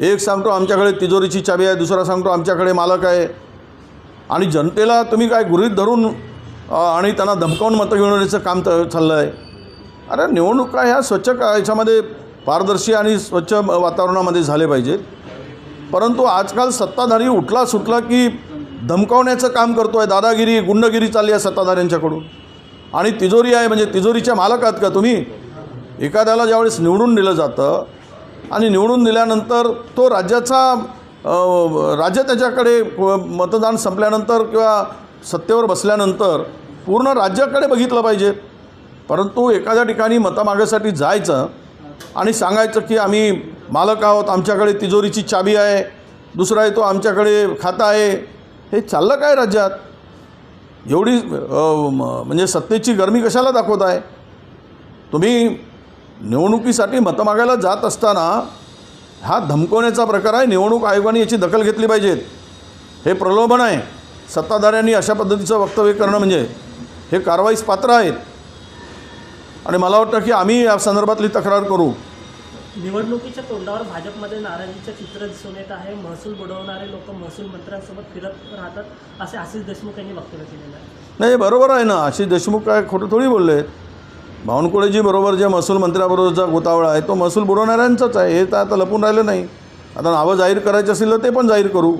एक सांगतो आमच्याकडे तिजोरीची चावी आहे दुसरा सांगतो आमच्याकडे मालक आहे. आणि जनतेला तुम्ही काय गुरीत धरून आणि त्यांना धमकावून मतं घेऊन काम तर चाललं आहे अरे निवडणुका ह्या स्वच्छ का याच्यामध्ये पारदर्शी आणि स्वच्छ वातावरणामध्ये झाले पाहिजेत परंतु आजकाल सत्ताधारी उठला सुटला की धमकावण्याचं काम करतो आहे दादागिरी गुंडगिरी चालली आहे सत्ताधाऱ्यांच्याकडून. आणि तिजोरी आहे म्हणजे तिजोरीच्या मालक आहात का तुम्ही? एखाद्याला ज्यावेळेस निवडून दिलं जातं आणि निवडून दिल्यानंतर तो राज्याचा राज्य त्याच्याकडे मतदान संपल्यानंतर किंवा सत्तेवर बसल्यानंतर पूर्ण राज्याकडे बघितलं पाहिजे. परंतु एखाद्या ठिकाणी मतामागेसाठी जायचं आणि सांगायचं की आम्ही मालक आहोत आमच्याकडे तिजोरीची चाबी आहे दुसरा आहे तो आमच्याकडे खाता आहे. हे चाललं काय राज्यात? एवढी म- म्हणजे सत्तेची गरमी कशाला दाखवत आहे तुम्ही निवडणुकीसाठी मतं मागायला जात असताना हा धमकवण्याचा प्रकार आहे. निवडणूक आयोगाने याची दखल घेतली पाहिजेत हे प्रलोभन आहे. सत्ताधाऱ्यांनी अशा पद्धतीचं वक्तव्य करणं म्हणजे हे कारवाईस पात्र आहेत. आणि मला वाटतं की आम्ही या संदर्भातली तक्रार करू. निवडणुकीच्या तोंडावर भाजपमध्ये नाराजीचं चित्र दिसून येत आहे. महसूल बुडवणारे लोक महसूल मंत्र्यांसोबत फिरत राहतात असे आशिष देशमुख यांनी वक्तव्य केलेलं आहे. नाही बरोबर आहे ना. आशिष देशमुख काय खोटं थोडी बोलले? आहेत बावनकुळेजी बरोबर जे महसूल मंत्र्याबरोबरचा गोतावळा आहे तो महसूल बुडवणाऱ्यांचाच आहे हे तर आता लपून राहिलं नाही. आता नावं जाहीर करायची असेल तर ते पण जाहीर करू.